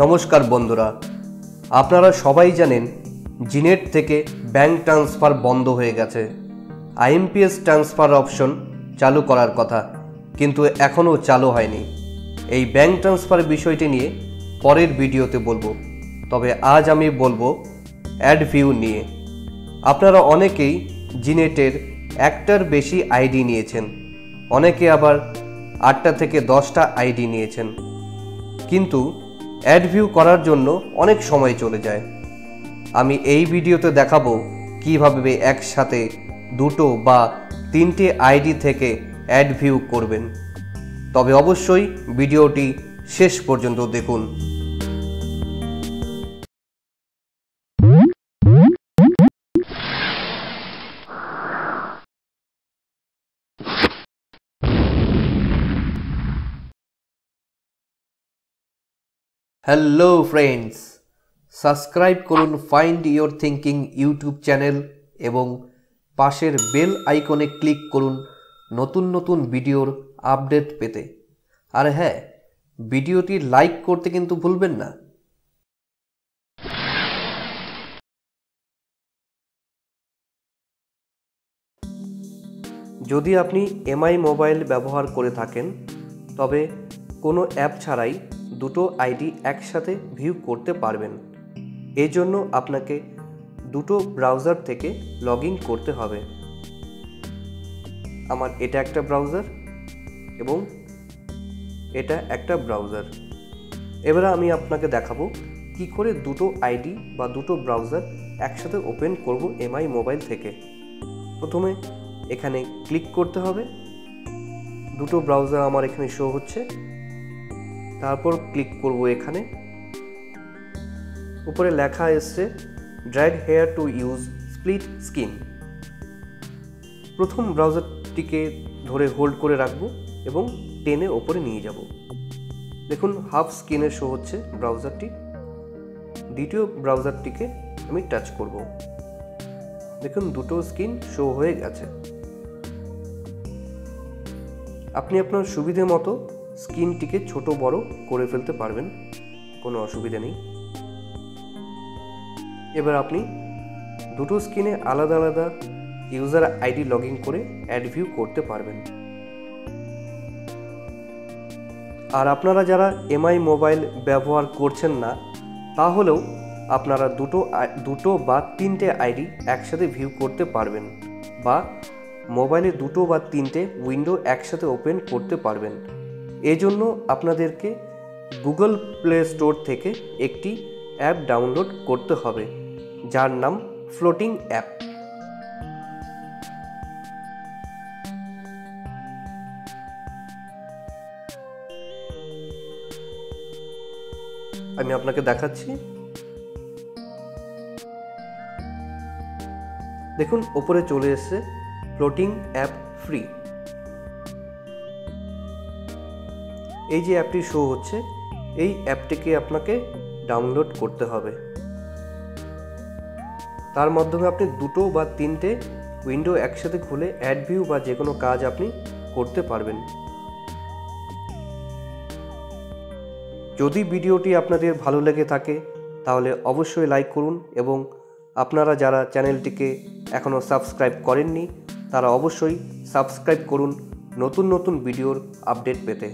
নমস্কার বন্ধুরা। আপনারা সবাই জানেন জিনেট থেকে ব্যাংক ট্রান্সফার বন্ধ হয়ে গেছে। আইএমপিএস ট্রান্সফার অপশন চালু করার কথা, কিন্তু এখনও চালু হয়নি। এই ব্যাংক ট্রান্সফার বিষয়টি নিয়ে পরের ভিডিওতে বলব। তবে আজ আমি বলব অ্যাড ভিউ নিয়ে। আপনারা অনেকেই জিনেটের একটার বেশি আইডি নিয়েছেন, অনেকে আবার আটটা থেকে দশটা আইডি নিয়েছেন। কিন্তু অ্যাড ভিউ করার জন্য অনেক সময় চলে যায়। আমি এই ভিডিওতে দেখাবো কীভাবে একসাথে দুটো বা তিনটে আইডি থেকে অ্যাড ভিউ করবেন। তবে অবশ্যই ভিডিওটি শেষ পর্যন্ত দেখুন। হ্যালো ফ্রেন্ডস সাবস্ক্রাইব করুন find your thinking YouTube channel এবং পাশের বেল আইকনে ক্লিক করুন নতুন নতুন ভিডিওর আপডেট পেতে। আর হ্যাঁ ভিডিওটি লাইক করতে কিন্তু ভুলবেন না। যদি আপনি এমআই মোবাইল ব্যবহার করে থাকেন, তবে কোনো অ্যাপ ছাড়াই দুটো আইডি একসাথে ভিউ করতে পারবেন। এই জন্য আপনাকে দুটো ব্রাউজার থেকে লগ করতে হবে। আমার এটা একটা ব্রাউজার এবং এটা একটা ব্রাউজার। এবারে আমি আপনাকে দেখাবো কি করে দুটো আইডি বা দুটো ব্রাউজার একসাথে ওপেন করব এমআই মোবাইল থেকে। প্রথমে এখানে ক্লিক করতে হবে। দুটো ব্রাউজার আমার এখানে শো হচ্ছে। তারপর ক্লিক করব এখানে। উপরে লেখা এসছে drag here to use split screen প্রথম ব্রাউজারটিকে ধরে হোল্ড করে রাখব এবং টেনে ওপরে নিয়ে যাব। দেখুন হাফ স্ক্রিনে শো হচ্ছে ব্রাউজারটি। দ্বিতীয় ব্রাউজারটিকে আমি টাচ করব। দেখুন, দুটো স্ক্রিন শো হয়ে গেছে। আপনি আপনার সুবিধে মতো স্ক্রিনটিকে ছোট বড় করে ফেলতে পারবেন, কোনো অসুবিধা নেই। এবার আপনি দুটো স্ক্রিনে আলাদা আলাদা ইউজার আইডি লগ ইন করে অ্যাড ভিউ করতে পারবেন। আর আপনারা যারা এমআই মোবাইল ব্যবহার করছেন না, তাহলেও আপনারা দুটো দুটো বা তিনটে আইডি একসাথে ভিউ করতে পারবেন বা মোবাইলে দুটো বা তিনটে উইন্ডো একসাথে ওপেন করতে পারবেন। এজন্য আপনাদেরকে গুগল প্লে স্টোর থেকে একটি অ্যাপ ডাউনলোড করতে হবে, যার নাম ফ্লোটিং অ্যাপ। আমি আপনাকে দেখাচ্ছি। দেখুন, ওপরে চলে এসছে ফ্লোটিং অ্যাপ ফ্রি। এই যে অ্যাপটি শো হচ্ছে, এই অ্যাপটিকে আপনাকে ডাউনলোড করতে হবে। তার মাধ্যমে আপনি দুটো বা তিনটে উইন্ডো একসাথে খুলে অ্যাড ভিউ বা যে কোনো কাজ আপনি করতে পারবেন। যদি ভিডিওটি আপনাদের ভালো লেগে থাকে, তাহলে অবশ্যই লাইক করুন এবং আপনারা যারা চ্যানেলটিকে এখনও সাবস্ক্রাইব করেননি, তারা অবশ্যই সাবস্ক্রাইব করুন নতুন নতুন ভিডিওর আপডেট পেতে।